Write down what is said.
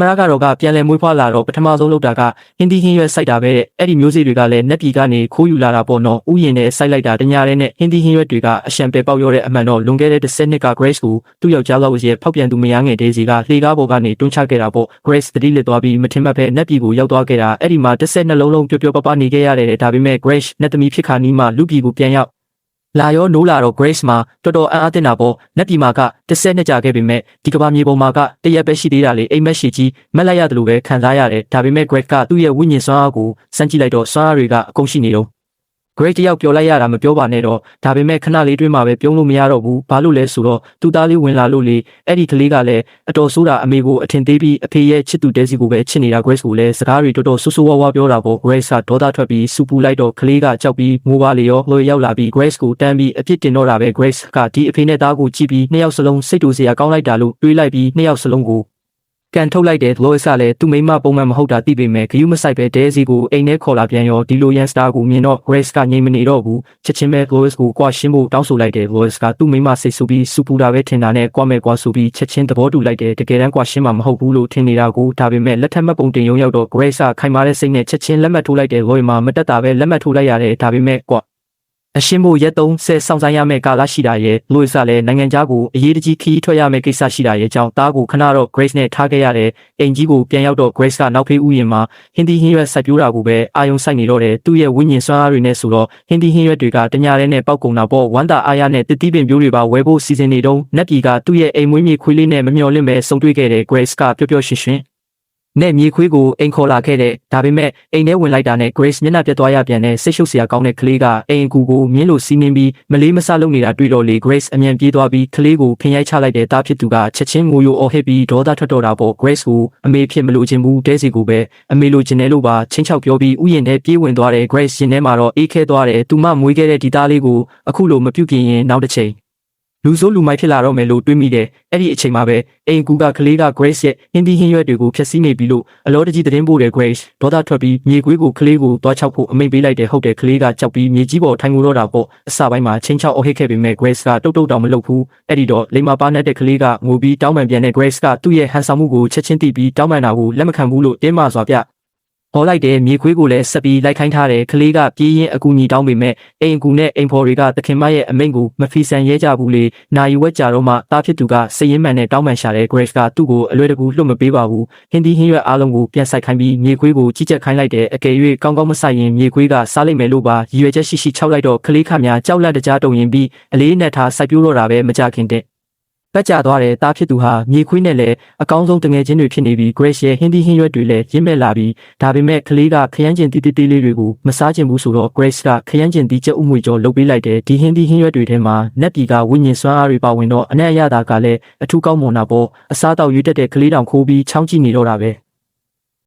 မရကတော့ကပြန်လည်မွေးဖွားလာတော့ပထမဆုံးလုပ်တာကဟင်းသီးဟင်းရွက်စိုက်တာပဲတဲ့အဲ့ဒီမျိုးစေ့တွေကလည်းနက်ပြည်ကနေခိုးယူလာတာပေါ့နော်ဥယျာဉ်နဲ့စိုက်လိုက်တာတညာရဲနဲ့ဟင်းသီးဟင်းရွက်တွေကအရှံပဲပေါက်ရောတဲ့အမှန်တော့လွန်ခဲ့တဲ့10နှစ်က Grace ကိုသူ့ယောက်ျားလောက်ရဲ့ဖောက်ပြန်သူမယားငယ်ဒေးစီကလှေကားပေါ်ကနေတွန်းချခဲ့တာပေါ့ Grace တတိလစ်သွားပြီးမထင်မှတ်ပဲနက်ပြည်ကိုရောက်သွားခဲ့တာအဲ့ဒီမှာတစ်ဆက်နှလုံးလုံးပျော်ပျော်ပါးပါးနေခဲ့ရတယ်တဲ့ဒါပေမဲ့ Grace နက်သမီးဖြစ်ခါနီးမှလူပြည်ကိုပြန်ရောက် လာရောနိုးလာတော့ Grace မှာတော်တော်အံ့အားသင့်တာပေါ့နက်ပြည်မှာကတစ်ဆက်နှစ်ကြာခဲ့ပေမဲ့ဒီကဘာမြေပေါ်မှာကတရက်ပဲရှိသေးတာလေအိမ်မက်ရှိကြီးမက်လိုက်ရတယ်လို့ပဲခံစားရတယ်ဒါပေမဲ့ Grace ကသူ့ရဲ့ဝိညာဉ်စွမ်းအားကိုစမ်းကြည့်လိုက်တော့စွမ်းအားတွေကအကုန်ရှိနေတော့ Great တယောက်ပြောလိုက်ရတာမပြောပါနဲ့တော့ဒါပေမဲ့ခဏလေးတွင်းမှာပဲပြုံးလို့မရတော့ဘူးဘာလို့လဲဆိုတော့သူ့သားလေးဝင်လာလို့လေအဲ့ဒီကလေးကလည်းအတော်ဆိုးတာအမေကိုအထင်သေးပြီးအဖေရဲ့ချစ်သူတဲစီကိုပဲချစ်နေတာ Grace ကိုလည်းစကားတွေတော်တော်ဆူဆူဝါးဝါပြောတာပေါ့ Grace ကဒေါသထွက်ပြီးစူပူလိုက်တော့ကလေးကကြောက်ပြီးငိုပါလေရောလှေရောက်လာပြီး Grace ကိုတန်းပြီးအပြစ်တင်တော့တာပဲ Grace ကဒီအဖေနဲ့သားကိုကြည့်ပြီးနှစ်ယောက်စလုံးစိတ်တူစရာကောင်းလိုက်တာလို့တွေးလိုက်ပြီးနှစ်ယောက်စလုံးကို ကန်ထုတ်လိုက်တဲ့ Lois ကလည်းသူ့မိမပုံမှန်မဟုတ်တာသိပေမဲ့ဂယုမဆိုင်ပဲတဲစီကိုအိမ်ထဲခေါ်လာပြန်ရောဒီလိုရန်စတာကိုမြင်တော့ Grace ကငြိမ်မနေတော့ဘူးချက်ချင်းပဲ Lois ကိုကွာရှင်းဖို့တောင်းဆိုလိုက်တယ် Lois ကသူ့မိမစိတ်ဆူပြီးစူပူတာပဲထင်တာနဲ့ကွာမဲ့ကွာဆူပြီးချက်ချင်းသဘောတူလိုက်တယ်တကယ်တမ်းကွာရှင်းမှာမဟုတ်ဘူးလို့ထင်နေတာကိုဒါပေမဲ့လက်ထက်မှတ်ပုံတင်ရုံရောက်တော့ Grace ကခိုင်မာတဲ့စိတ်နဲ့ချက်ချင်းလက်မှတ်ထိုးလိုက်တယ် Lois မှာမတက်တာပဲလက်မှတ်ထိုးလိုက်ရတယ်ဒါပေမဲ့ကွာ အရှင်းဖို့ရက်သုံးဆယ်ဆောင်ဆိုင်ရမယ့်ကာလရှိတာရဲ့လို့စလည်းနိုင်ငံခြားကိုအရေးတကြီးခီးထွက်ရမယ့်ကိစ္စရှိတာရဲ့ကြောင့်တားကိုခဏတော့ Grace နဲ့ထားခဲ့ရတဲ့အိမ်ကြီးကိုပြန်ရောက်တော့ Grace ကနောက်ဖေးဥယျာဉ်မှာဟင်းသီးဟင်းရွက်စိုက်ပျိုးတာကိုပဲအာယုံစိုက်နေတော့တယ်သူ့ရဲ့ဝိညာဉ်စွမ်းအားတွေနဲ့ဆိုတော့ဟင်းသီးဟင်းရွက်တွေကတညာရဲနဲ့ပောက်ကုန်တာပေါ့ဝမ်းသာအားရနဲ့တတိပင်ပြိုးတွေပါဝဲဖို့စီစဉ်နေတော့နက်ပြည်ကသူ့ရဲ့အိမ်မွေးမြေခွေးလေးနဲ့မမျော်လင့်ပဲဆုံတွေ့ခဲ့တဲ့ Grace ကပျော်ပျော်ရွှင်ရွှင် နဲ့မြေခွေးကိုအိမ်ခေါ်လာခဲ့တဲ့ဒါပေမဲ့အိမ်ထဲဝင်လိုက်တာနဲ့ Grace မျက်နှာပြတ်သွားရပြန်တဲ့စိတ်ရှုပ်စရာကောင်းတဲ့ကလေးကအိမ်အကူကိုမြင်းလိုစီးနှင်းပြီးမလေးမဆလုပ်နေတာတွေ့တော့လေ Grace အမြန်ပြေးသွားပြီးကလေးကိုဖင်ရိုက်ချလိုက်တဲ့တားဖြစ်သူကချက်ချင်းငိုယိုအော်ဟစ်ပြီးဒေါသထွက်တော့တာပေါ့ Grace ကိုအမေဖြစ်မလို့ခြင်းဘူးတဲစီကိုပဲအမေလိုချင်တယ်လို့ပါချင်းချောက်ပြောပြီးဥယျာဉ်ထဲပြေးဝင်သွားတယ် Grace ရင်ထဲမှာတော့အေးခဲသွားတယ်သူမမွေးခဲ့တဲ့ဒီသားလေးကိုအခုလိုမပြုတ်ပြင်းရင်နောက်တစ်ချိန် လူဆိုးလူမိုက်ဖြစ်လာတော့မယ်လို့တွေးမိတယ်။အဲ့ဒီအချိန်မှာပဲအိမ်ကူကကလေးက Grace ရဲ့ဟင်းဒီဟင်းရွက်တွေကိုဖျက်ဆီးနေပြီလို့အလောတကြီးသတင်းပို့တယ် Grace ဒေါသထွက်ပြီးမြေခွေးကိုကလေးကိုတွားချောက်ဖို့အမိန့်ပေးလိုက်တယ်ဟုတ်တယ်ကလေးကကြောက်ပြီးမြေကြီးပေါ်ထိုင်ငိုတော့တာပေါ့အစပိုင်းမှာချင်းချောက်အဟစ်ခဲ့ပေမဲ့ Grace ကတုတ်တုတ်တောင်မလုပ်ဘူးအဲ့ဒီတော့လိမ္မာပါနဲ့တဲ့ကလေးကငိုပြီးတောင်းပန်ပြန်တဲ့ Grace ကသူ့ရဲ့ဟန်ဆောင်မှုကိုချက်ချင်းသိပြီးတောင်းပန်တာကိုလက်မခံဘူးလို့တင်းမာစွာပြ ဟောလိုက်တယ်မြေခွေးကိုလည်းဆက်ပြီးလိုက်ခိုင်းထားတယ်ကလေးကပြေးရင်အကူညီတောင်းပေမဲ့အိမ်အကူနဲ့အိမ်ဖော်တွေကသခင်မရဲ့အမိန့်ကိုမဖီဆန်ရဲကြဘူးလေနိုင်ဝက်ကြတော့မှတားဖြစ်သူကစည်ရင်မှန်နဲ့တောင်းပန်ရှာတယ် Grace ကသူ့ကိုအလွယ်တကူလွတ်မပေးပါဘူးဟင်းဒီဟင်းရွက်အားလုံးကိုပြန်ဆိုင်ခိုင်းပြီးမြေခွေးကိုကြီးကြက်ခိုင်းလိုက်တယ်အကယ်၍ကောင်းကောင်းမဆိုင်ရင်မြေခွေးကစားလိုက်မယ်လို့ပါရည်ရွယ်ချက်ရှိရှိခြောက်လိုက်တော့ကလေးခများကြောက်လန့်တကြားတုံရင်ပြီးအလေးနဲ့ထားစိုက်ပြိုးတော့တာပဲမကြခင်တဲ့ပ တ်ကြသွားတဲ့တားဖြစ်သူဟာမြေခွေးနဲ့လည်းအကောင်းဆုံးတငယ်ချင်းတွေဖြစ်နေပြီး Grace ရဲ့ဟင်းသီးဟင်းရွက်တွေလည်းရင့်မဲ့လာပြီးဒါပေမဲ့ကလေးကခရမ်းကျင်တီးတီးတီးလေးတွေကိုမစားချင်ဘူးဆိုတော့ Grace ကခရမ်းကျင်တီးချက်ဥမွေကျော်လုပ်ပေးလိုက်တယ်ဒီဟင်းသီးဟင်းရွက်တွေထဲမှာနက်ပြည်ကဝိညာဉ်စွမ်းအားတွေပါဝင်တော့အနက်အရသာကလည်းအထူးကောင်းမွန်တာပေါ့အစားတောက်ရွေးတက်တဲ့ကလေးတောင်ခိုးပြီးချောင်းကြည့်နေတော့တာပဲ